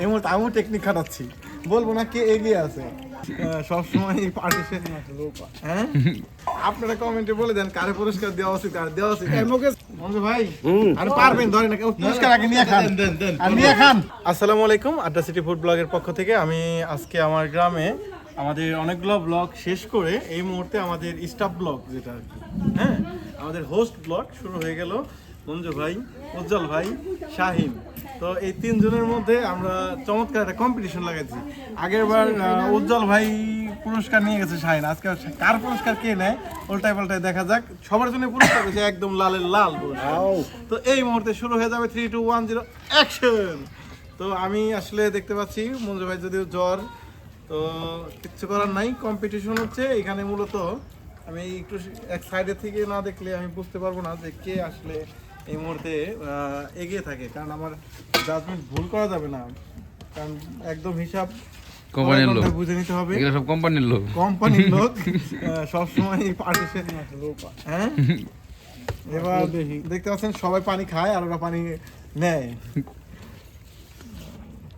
এই মুহূর্তে আমিও টেকনিক খাটাচ্ছি। বলব না কে এগিয়ে আছে। সবসময় পার্টিশন হ্যাঁ? আপনারা কমেন্টে বলে দেন কারে পুরস্কার দেওয়া উচিত আর দেওয়া উচিত। ভাই আর পারবেন ধরেন পুরস্কার আগে নিয়ে খান। আর নিয়ে খান। আসসালামু আলাইকুম আড্ডা সিটি ফুড ব্লগের পক্ষ থেকে আমি আজকে আমার গ্রামে আমাদের অনেকগুলো ব্লগ শেষ করে এই মুহূর্তে আমাদের স্টাফ ব্লগ যেটা হ্যাঁ? আমাদের হোস্ট ব্লগ শুরু হয়ে গেল। মঞ্জু ভাই উজ্জ্বল ভাই শাহিন তো এই তিনজনের মধ্যে আমরা চমৎকার একটা কম্পিটিশন লাগাইছি। আগের বার উজ্জ্বল ভাই পুরস্কার নিয়ে গেছে শাহিন। আজকে কার পুরস্কার কে নেয় উল্টায় পাল্টায় দেখা যাক। সবার জন্য পুরস্কার হয়েছে একদম লালের লাল পুরস্কার। তো এই মুহূর্তে শুরু হয়ে যাবে three two one zero action তো আমি আসলে দেখতে পাচ্ছি মঞ্জু ভাই যদিও জ্বর তো কিচ্ছু করার নাই। কম্পিটিশন হচ্ছে এখানে মূলত আমি একটু এক সাইডে থেকে না দেখলে আমি বুঝতে পারব না যে কে আসলে এই মুহূর্তে এগিয়ে থাকে। কারণ আমার জাজমেন্ট ভুল করা যাবে না। কারণ একদম হিসাব কোম্পানির লোক। বুঝে নিতে হবে। এগুলো সব কোম্পানির লোক। কোম্পানির লোক। আহ, সবসময় পার্টিশন হ্যাঁ? এবার দেখতে পাচ্ছেন সবাই পানি খায় আর ওরা পানি নেয়।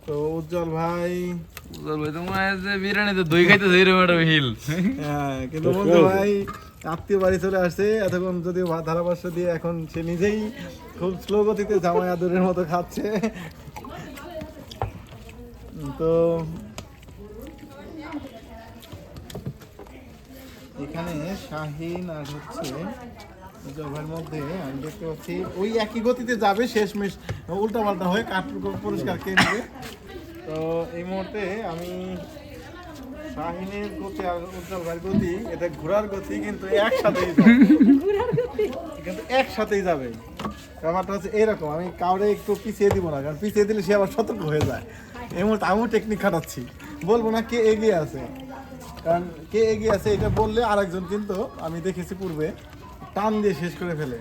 তো উজ্জ্বল ভাই। উজ্জ্বল ভাই তোমার যে বিরিয়ানিতে দই খাইতেছে এরকম একটা হিল হ্যাঁ কিন্তু বন্ধু ভাই আত্মীয় বাড়ি চলে আসছে। এতক্ষণ যদিও ভা- ধারাভাষ্য দিয়ে এখন সে নিজেই খুব স্লো গতিতে জামাই আদরের মতো খাচ্ছে। তো এখানে শাহিন আর হচ্ছে জবের মধ্যে আমি দেখতে পাচ্ছি। ওই একই গতিতে যাবে শেষমেশ উল্টা পাল্টা হয়ে কাঠ পরিষ্কার কে তো এই মুহূর্তে আমি শাহিনের গতি আর উজ্জ্বল ভাইয়ের গতি এটা ঘোড়ার গতি কিন্তু একসাথেই যাবে। কিন্তু একসাথেই যাবে। ব্যাপারটা হচ্ছে এরকম আমি কাউরে একটু পিছিয়ে দিব না কারণ পিছিয়ে দিলে সে আবার সতর্ক হয়ে যায়। এই মুহূর্তে আমিও টেকনিক খাটাচ্ছি। বলব না কে এগিয়ে আছে। কারণ কে এগিয়ে আছে এটা বললে আরেকজন কিন্তু আমি দেখেছি পূর্বে। টান দিয়ে শেষ করে ফেলে।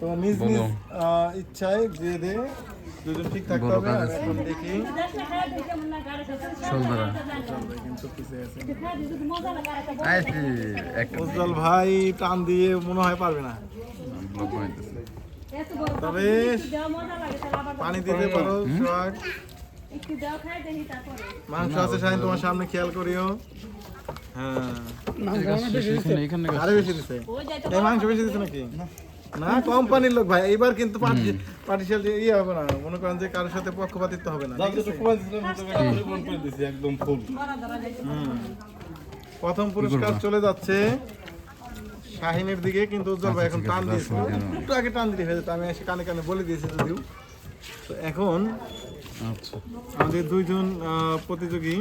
তো নিজ নিজ ইচ্ছায় দিয়ে দে দুজন ঠিক থাকতে হবে আর এখন দেখি। উজ্জ্বল ভাই টান দিয়ে মনে হয় পারবে না। তবে পানি দিতে পারো সোহাগ। মাংস আছে শাহিন তোমার সামনে খেয়াল করিও। হ্যাঁ। এখানে এখানে আরে বেশি দিছে। এই মাংস বেশি দিছে নাকি? না কোম্পানির লোক ভাই এইবার কিন্তু পার্টিশিয়াল ইয়ে হবে না। মনে করেন যে কারোর সাথে পক্ষপাতিত্ব হবে না। একদম ফুল প্রথম পুরস্কার চলে যাচ্ছে শাহিনের দিকে কিন্তু উজ্জ্বল ভাই এখন টান দিয়েছে একটু আগে টান দিতে হয়ে যেত আমি এসে কানে কানে বলে দিয়েছি যদিও। তো এখন আচ্ছা। আমাদের দুইজন প্রতিযোগী।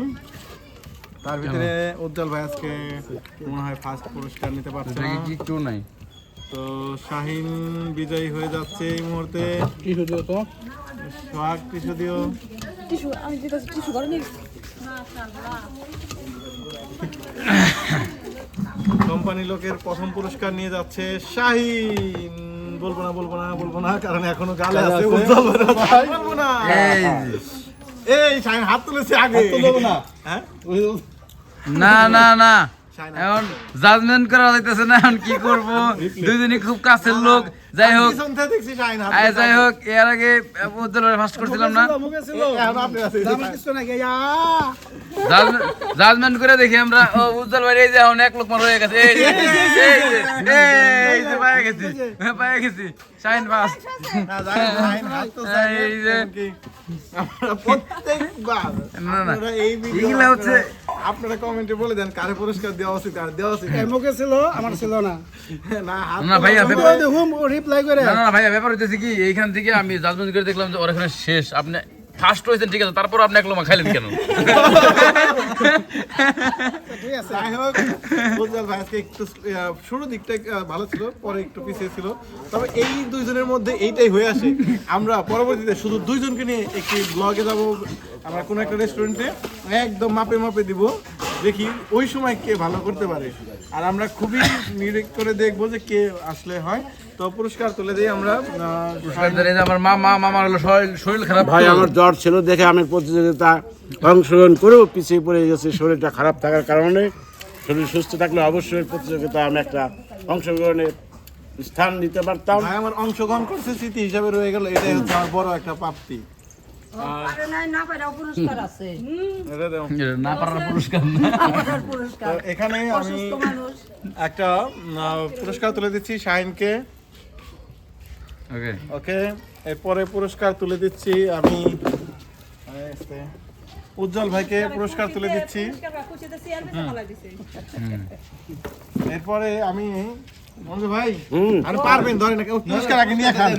তার ভিতরে উজ্জ্বল ভাই আজকে মনে হয় ফার্স্ট পুরস্কার নিতে পারছে না। কি কেউ নাই? তো শাহিন বিজয়ী হয়ে যাচ্ছে এই মুহূর্তে। সোহাগ কৃষদীয় টিস্যু আমি যেটা টিস্যু করে নিই কোম্পানি লোকের প্রথম পুরস্কার নিয়ে যাচ্ছে শাহিন। বলব না বলব না বলব না কারণ এখনও গালে আছে বলব না। এই। শাহিন হাত তুলেছে আগে। না। হ্যাঁ? না না না। এখন জাজমেন্ট করা যাইতেছে না এখন কি করব? দুইজনই খুব কাছের লোক। যাই হোক। যাই হোক এর আগে ফার্স্ট করছিলাম না। জাজমেন্ট করে দেখি আমরা। ও উজ্জ্বল ভাই এই যে এখন এক লোক মার হয়ে গেছে। এই যে পায়ে পায়ে শাইন এই যে- না, না। আপনারা হচ্ছে- কমেন্টে বলে দেন কারে পুরস্কার দেওয়া উচিত আর দেওয়া উচিত। ছিল আমার ছিল না। না না, ভাইয়া, তোলা- ব্যাপার- দেখুন রিপ্লাই করে? না না ভাইয়া ব্যাপার হচ্ছে কি এইখান থেকে আমি জাজমেন্ট করে দেখলাম যে ওর এখানে শেষ। আপনি ফার্স্ট হয়েছেন ঠিক আছে তারপর আপনি এক লোমা খাইলেন কেন? ঠিক আছে। যাই হোক উজ্জ্বল ভাই আজকে একটু শুরুর দিকটা ভালো ছিল পরে একটু পিছিয়ে ছিল। তবে এই দুইজনের মধ্যে এইটাই হয়ে আসে। আমরা পরবর্তীতে শুধু দুইজনকে নিয়ে একটি ব্লগে যাব। আমরা কোনো একটা রেস্টুরেন্টে একদম মাপে মাপে দিব। দেখি ওই সময় কে ভালো করতে পারে। আর আমরা খুবই নিরেক করে দেখব যে কে আসলে হয়। তো পুরস্কার তুলে দিই আমরা আমার মা মা মামার হলো শরীর খারাপ ভাই আমার জ্বর ছিল দেখে আমি প্রতিযোগিতা অংশগ্রহণ করেও পিছিয়ে পড়ে গেছি শরীরটা খারাপ থাকার কারণে। শরীর সুস্থ থাকলে অবশ্যই প্রতিযোগিতা আমি একটা অংশগ্রহণের স্থান নিতে পারতাম। ভাই আমার অংশগ্রহণ করছে স্মৃতি হিসাবে রয়ে গেল এটাই হচ্ছে আমার বড় একটা প্রাপ্তি। এখানে আমি একটা পুরস্কার তুলে দিচ্ছি শাহিনকে। ওকে। ওকে এরপরে পুরস্কার তুলে দিচ্ছি আমি উজ্জ্বল ভাইকে পুরস্কার তুলে দিচ্ছি। এরপরে আমি ভাই আর পারবেন ধরেন পুরস্কার আগে নিয়ে খান।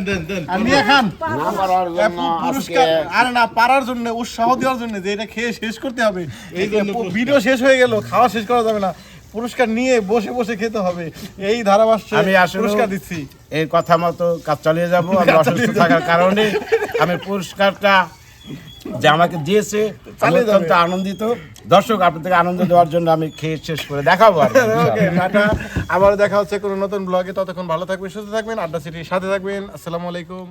আর নিয়ে খান। না পারার এ, জন্য পু- পুরস্কার আরে না পারার জন্য উৎসাহ দেওয়ার জন্য যে এটা খেয়ে শেষ করতে হবে। এই ভিডিও শেষ হয়ে গেল খাওয়া শেষ করা যাবে না। পুরস্কার নিয়ে বসে বসে খেতে হবে। এই ধারাভাষ্যে আমি পুরস্কার দিচ্ছি। এই কথা মতো কাজ চালিয়ে যাব আমি অসুস্থ থাকার কারণে আমি পুরস্কারটা যে আমাকে দিয়েছে। আনন্দিত। দর্শক আপনাদেরকে আনন্দ দেওয়ার জন্য আমি খেয়ে শেষ করে দেখাবো। টাটা। আবার দেখা হচ্ছে কোনো নতুন ব্লগে ততক্ষণ ভালো থাকবেন সুস্থ থাকবেন আড্ডা সিটির সাথে থাকবেন। আসসালামু আলাইকুম।